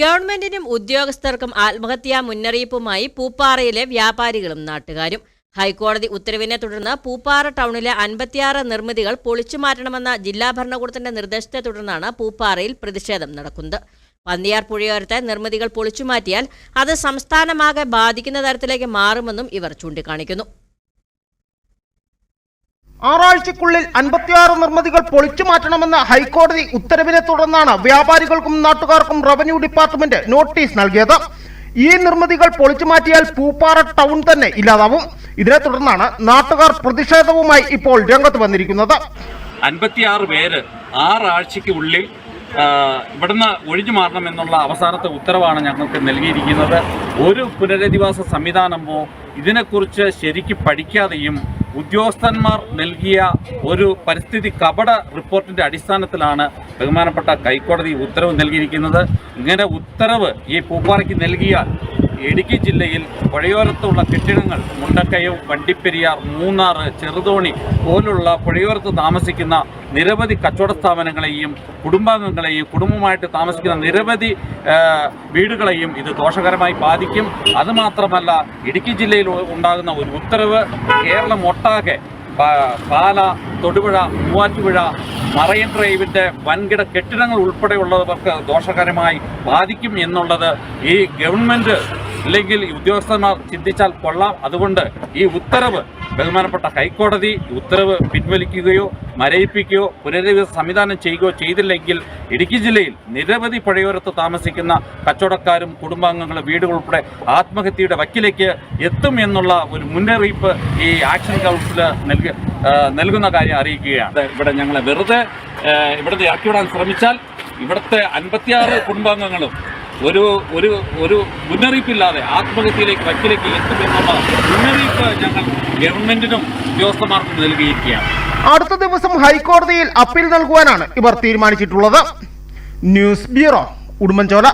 ഗവൺമെന്റിനും ഉദ്യോഗസ്ഥർക്കും ആത്മഹത്യാ മുന്നറിയിപ്പുമായി പൂപ്പാറയിലെ വ്യാപാരികളും നാട്ടുകാരും. ഹൈക്കോടതി ഉത്തരവിനെ തുടർന്ന് പൂപ്പാറ ടൗണിലെ അൻപത്തിയാറ് നിർമ്മിതികൾ പൊളിച്ചു മാറ്റണമെന്ന ജില്ലാ ഭരണകൂടത്തിന്റെ നിർദ്ദേശത്തെ തുടർന്നാണ് പൂപ്പാറയിൽ പ്രതിഷേധം നടക്കുന്നത്. പന്നിയാർ പുഴയോരത്തെ നിർമ്മിതികൾ പൊളിച്ചുമാറ്റിയാൽ അത് സംസ്ഥാനമാകെ ബാധിക്കുന്ന തരത്തിലേക്ക് മാറുമെന്നും ഇവർ ചൂണ്ടിക്കാണിക്കുന്നു. ആറാഴ്ചക്കുള്ളിൽ അൻപത്തിയാറ് നിർമ്മിതികൾ പൊളിച്ചു മാറ്റണമെന്ന ഹൈക്കോടതി ഉത്തരവിനെ തുടർന്നാണ് വ്യാപാരികൾക്കും നാട്ടുകാർക്കും റവന്യൂ ഡിപ്പാർട്ട്മെന്റ് നോട്ടീസ് നൽകിയത്. ഈ നിർമ്മിതികൾ പൊളിച്ചു മാറ്റിയാൽ പൂപ്പാറ ടൗൺ തന്നെ ഇല്ലാതാവും. ഇതിനെ തുടർന്നാണ് നാട്ടുകാർ പ്രതിഷേധവുമായി ഇപ്പോൾ രംഗത്ത് വന്നിരിക്കുന്നത്. അൻപത്തിയാറ് പേര് ആറാഴ്ചയ്ക്ക് ഉള്ളിൽ ആ, ഇവിടുന്ന് ഒഴിഞ്ഞു മാറണമെന്നുള്ള അവസാനത്തെ ഉത്തരവാണ് ഞങ്ങൾക്ക് നൽകിയിരിക്കുന്നത്. ഒരു പുനരധിവാസ സംവിധാനമോ ഇതിനെക്കുറിച്ച് ശരിക്ക് പഠിക്കാതെയും ഉദ്യോഗസ്ഥന്മാർ നൽകിയ ഒരു പരിസ്ഥിതി കപട റിപ്പോർട്ടിന്റെ അടിസ്ഥാനത്തിലാണ് ബഹുമാനപ്പെട്ട ഹൈക്കോടതി ഉത്തരവ് നൽകിയിരിക്കുന്നത്. ഇങ്ങനെ ഉത്തരവ് ഈ പൂപ്പാറയ്ക്ക് നൽകിയാൽ ഇടുക്കി ജില്ലയിൽ പുഴയോരത്തുള്ള കെട്ടിടങ്ങൾ മുണ്ടക്കയം വണ്ടിപ്പെരിയാർ മൂന്നാർ ചെറുതോണി പോലുള്ള പുഴയോരത്ത് താമസിക്കുന്ന നിരവധി കച്ചവട സ്ഥാപനങ്ങളെയും കുടുംബാംഗങ്ങളെയും കുടുംബമായിട്ട് താമസിക്കുന്ന നിരവധി വീടുകളെയും ഇത് ദോഷകരമായി ബാധിക്കും. അതുമാത്രമല്ല ഇടുക്കി ജില്ലയിൽ ഉണ്ടാകുന്ന ഒരു ഉത്തരവ് കേരളം ഒട്ടാകെ പാല തൊടുപുഴ മൂവാറ്റുപുഴ മറൈൻ ഡ്രൈവിന്റെ വൻകിട കെട്ടിടങ്ങൾ ഉൾപ്പെടെയുള്ളവർക്ക് ദോഷകരമായി ബാധിക്കും എന്നുള്ളത് ഈ ഗവൺമെന്റ് അല്ലെങ്കിൽ ഉദ്യോഗസ്ഥന്മാർ ചിന്തിച്ചാൽ കൊള്ളാം. അതുകൊണ്ട് ഈ ഉത്തരവ് ബഹുമാനപ്പെട്ട ഹൈക്കോടതി ഉത്തരവ് പിൻവലിക്കുകയോ മരയിപ്പിക്കുകയോ പുനരധിവാസ സംവിധാനം ചെയ്യുകയോ ചെയ്തില്ലെങ്കിൽ ഇടുക്കി ജില്ലയിൽ നിരവധി പുഴയോരത്ത് താമസിക്കുന്ന കച്ചവടക്കാരും കുടുംബാംഗങ്ങളും വീടുകൾ ഉൾപ്പെടെ ആത്മഹത്യയുടെ വക്കിലേക്ക് എത്തും എന്നുള്ള ഒരു മുന്നറിയിപ്പ് ഈ ആക്ഷൻ കൗൺസിൽ നൽകി നൽകുന്ന കാര്യം അറിയിക്കുകയാണ്. ഇവിടെ ഞങ്ങളെ വെറുതെ ഇവിടുത്തെ ഇറക്കിവിടാൻ ശ്രമിച്ചാൽ ഇവിടുത്തെ അൻപത്തിയാറ് കുടുംബാംഗങ്ങളും ഒരു ഒരു ഒരു മുന്നറിയിപ്പില്ലാതെ ആത്മഹത്യയിലേക്ക് വക്കിലേക്ക് എത്തുമെന്നുള്ള മുന്നറിയിപ്പ് ഞങ്ങൾ ഗവൺമെന്റിനും ഉദ്യോഗസ്ഥന്മാർക്കും നൽകിയിരിക്കുകയാണ്. അടുത്ത ദിവസം ഹൈക്കോടതിയിൽ അപ്പീൽ നൽകുവാനാണ് ഇവർ തീരുമാനിച്ചിട്ടുള്ളത്. News bureau Udumbanchola.